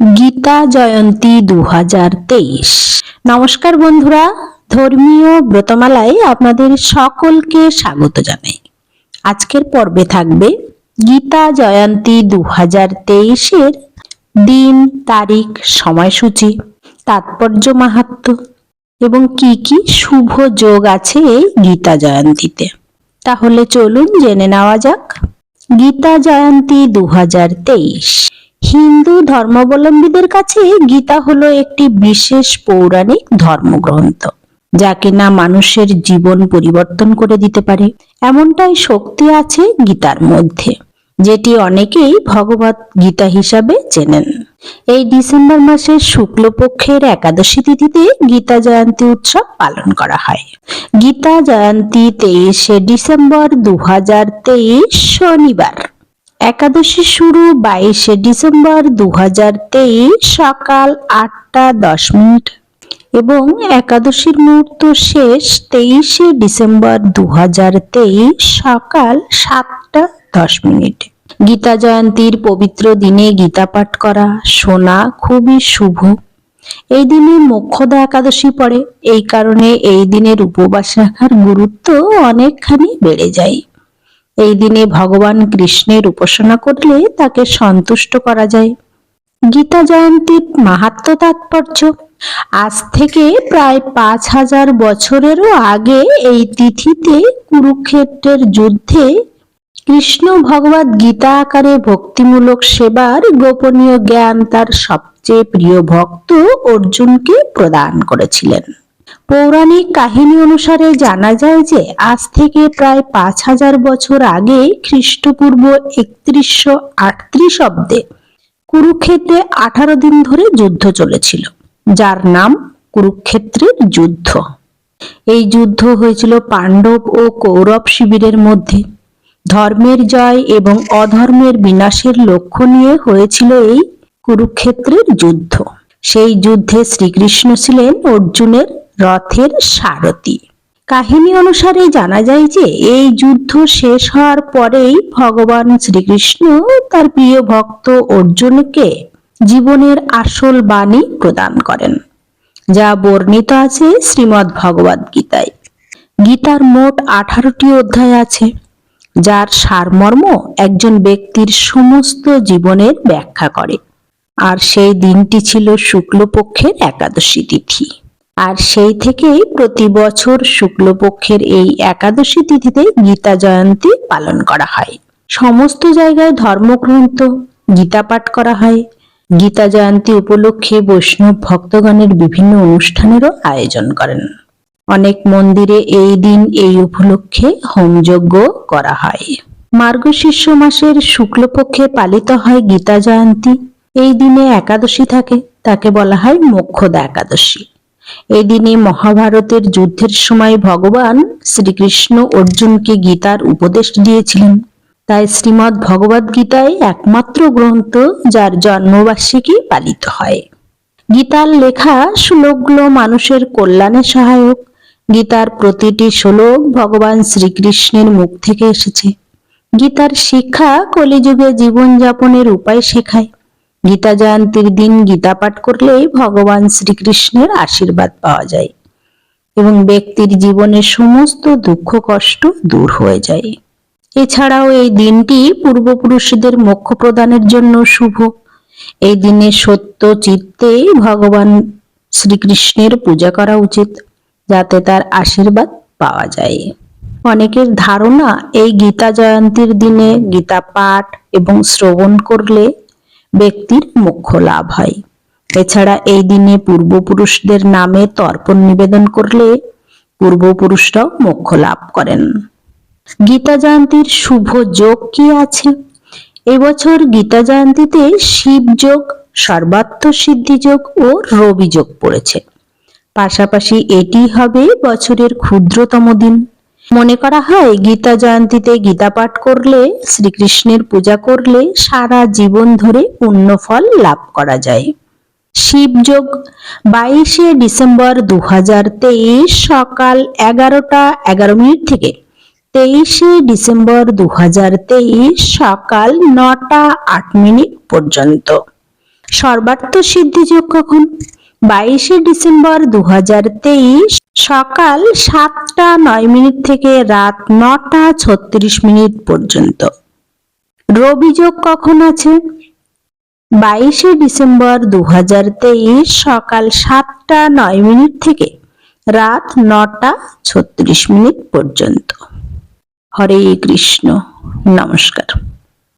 গীতা জয়ন্তী দু হাজার তেইশ। নমস্কার বন্ধুরা, ধর্মীয় ব্রতমালায় আপনাদের সকলকে স্বাগত জানাই। আজকের পর্বে থাকবে গীতা জয়ন্তী দু তেইশের দিন, তারিখ, সময়সূচি, তাৎপর্য মাহাত্ম এবং কি কি শুভ যোগ আছে এই গীতা জয়ন্তীতে। তাহলে চলুন জেনে নেওয়া যাক। গীতা জয়ন্তী দু হাজার তেইশ হিন্দু ধর্মাবলম্বীদের কাছে গীতা হলো একটি বিশেষ পৌরাণিক ধর্মগ্রন্থ যা কিনা মানুষের জীবন পরিবর্তন করে দিতে পারে। এমনটাই শক্তি আছে গীতার মধ্যে, যেটি অনেকেই ভগবত গীতা হিসাবে চেনেন। এই ডিসেম্বর মাসের শুক্লপক্ষের একাদশী তিথিতে গীতা জয়ন্তী উৎসব পালন করা হয়। গীতা জয়ন্তী তেইশে ডিসেম্বর দু শনিবার। একাদশী শুরু বাইশে ডিসেম্বর দু হাজার তেইশ সকাল আটটা দশ মিনিট। এবং একাদশীর মুহূর্ত শেষ তেইশে ডিসেম্বর দু হাজার তেইশ সকাল সাতটা দশ মিনিট। গীতা জয়ন্তীর পবিত্র দিনে গীতা পাঠ করা শোনা খুবই শুভ। এই দিনে মোক্ষদা একাদশী পড়ে, এই কারণে এই দিনের উপবাস রাখার গুরুত্ব অনেকখানি বেড়ে যায়। এই দিনে ভগবান কৃষ্ণের উপাসনা করলে তাকে সন্তুষ্ট করা যায়। গীতা জয়ন্তীর মাহাত্ম তাৎপর্য, আজ থেকে প্রায় পাঁচ হাজার বছরেরও আগে এই তিথিতে কুরুক্ষেত্রের যুদ্ধে কৃষ্ণ ভগবত গীতা আকারে ভক্তিমূলক সেবার গোপনীয় জ্ঞান তার সবচেয়ে প্রিয় ভক্ত অর্জুনকে প্রদান করেছিলেন। পৌরাণিক কাহিনী অনুসারে জানা যায় যে আজ থেকে প্রায় পাঁচ হাজার বছর আগে খ্রিস্টপূর্ব একত্রিশশো আটত্রিশ অব্দে কুরুক্ষেত্রে আঠারো দিন ধরে যুদ্ধ চলেছিল, যার নাম কুরুক্ষেত্রের যুদ্ধ। এই যুদ্ধ হয়েছিল পাণ্ডব ও কৌরব শিবিরের মধ্যে। ধর্মের জয় এবং অধর্মের বিনাশের লক্ষ্য নিয়ে হয়েছিল এই কুরুক্ষেত্রের যুদ্ধ। সেই যুদ্ধে শ্রীকৃষ্ণ ছিলেন অর্জুনের রথের সারথি। কাহিনী অনুসারে জানা যায় যে, এই যুদ্ধ শেষ হওয়ার পরেই ভগবান শ্রীকৃষ্ণ তার প্রিয় ভক্ত অর্জুনকে জীবনের আসল বাণী প্রদান করেন, যা বর্ণিত আছে শ্রীমদ্ ভগবদ গীতায়। গীতার মোট আঠারোটি অধ্যায় আছে, যার সারমর্ম একজন ব্যক্তির সমস্ত জীবনের ব্যাখ্যা করে। আর সেই দিনটি ছিল শুক্লপক্ষের একাদশী তিথি। আর সেই থেকেই প্রতি বছর শুক্লপক্ষের এই একাদশী তিথিতে গীতা জয়ন্তী পালন করা হয়। সমস্ত জায়গায় ধর্মগ্রন্থ, গীতা পাঠ করা হয়। গীতা জয়ন্তী উপলক্ষে বৈষ্ণব ভক্তগণের বিভিন্ন অনুষ্ঠানেরও আয়োজন করেন। অনেক মন্দিরে এই দিন এই উপলক্ষে হোমযজ্ঞ করা হয়। মার্গশীর্ষ মাসের শুক্লপক্ষে পালিত হয় গীতা জয়ন্তী। এই দিনে একাদশী থাকে, তাকে বলা হয় মোক্ষদা একাদশী। এই দিনে মহাভারতের যুদ্ধের সময় ভগবান শ্রীকৃষ্ণ অর্জুনকে গীতার উপদেশ দিয়েছিলেন। তাই শ্রীমৎ ভগবদ গীতায় একমাত্র গ্রন্থ যার জন্মবার্ষিকী পালিত হয়। গীতার লেখা শ্লোকগুলো মানুষের কল্যাণে সহায়ক। গীতার প্রতিটি শ্লোক ভগবান শ্রীকৃষ্ণের মুখ থেকে এসেছে। গীতার শিক্ষা কলিযুগে জীবনযাপনের উপায় শেখায়। গীতা জয়ন্তীর দিন গীতা পাঠ করলেই ভগবান শ্রীকৃষ্ণের আশীর্বাদ পাওয়া যায় এবং ব্যক্তির জীবনের সমস্ত দুঃখ, কষ্ট দূর হয়ে যায়। এছাড়াও এই দিনটি পূর্বপুরুষদের মোক্ষ প্রদানের জন্য শুভ। এই দিনে সত্য চিত্তে ভগবান শ্রীকৃষ্ণের পূজা করা উচিত, যাতে তার আশীর্বাদ পাওয়া যায়। অনেকের ধারণা, এই গীতা জয়ন্তীর দিনে গীতা পাঠ এবং শ্রবণ করলে ব্যক্তির মোক্ষ লাভ হয়। এছাড়া এই দিনে পূর্বপুরুষদের নামে তর্পণ নিবেদন করলে পূর্বপুরুষরাও মোক্ষ লাভ করেন। গীতা জয়ন্তীর শুভ যোগ কি আছে? এবছর গীতা জয়ন্তীতে শিব যোগ সর্বাত্ম সিদ্ধি যোগ ও রবি যোগ পড়েছে। পাশাপাশি এটি হবে বছরের ক্ষুদ্রতম দিন। মনে করা হয় গীতা জয়ন্তীতে গীতা পাঠ করলে, শ্রীকৃষ্ণের পূজা করলে সারা জীবন ধরে পুণ্য ফল লাভ করা যায়। শিবযোগ বাইশে ডিসেম্বর দু হাজার তেইশ সকাল এগারোটা এগারো মিনিট থেকে তেইশে ডিসেম্বর দু হাজার তেইশ সকাল নটা আট মিনিট পর্যন্ত। সর্বার্থ সিদ্ধিযোগ কখন? বাইশে ডিসেম্বর দু সকাল সাতটা নয় মিনিট থেকে রাত নটা ছত্রিশ মিনিট পর্যন্ত। রবিযোগ কখন আছে? বাইশে ডিসেম্বর দু সকাল সাতটা নয় মিনিট থেকে রাত নটা ছত্রিশ মিনিট পর্যন্ত। হরে কৃষ্ণ, নমস্কার।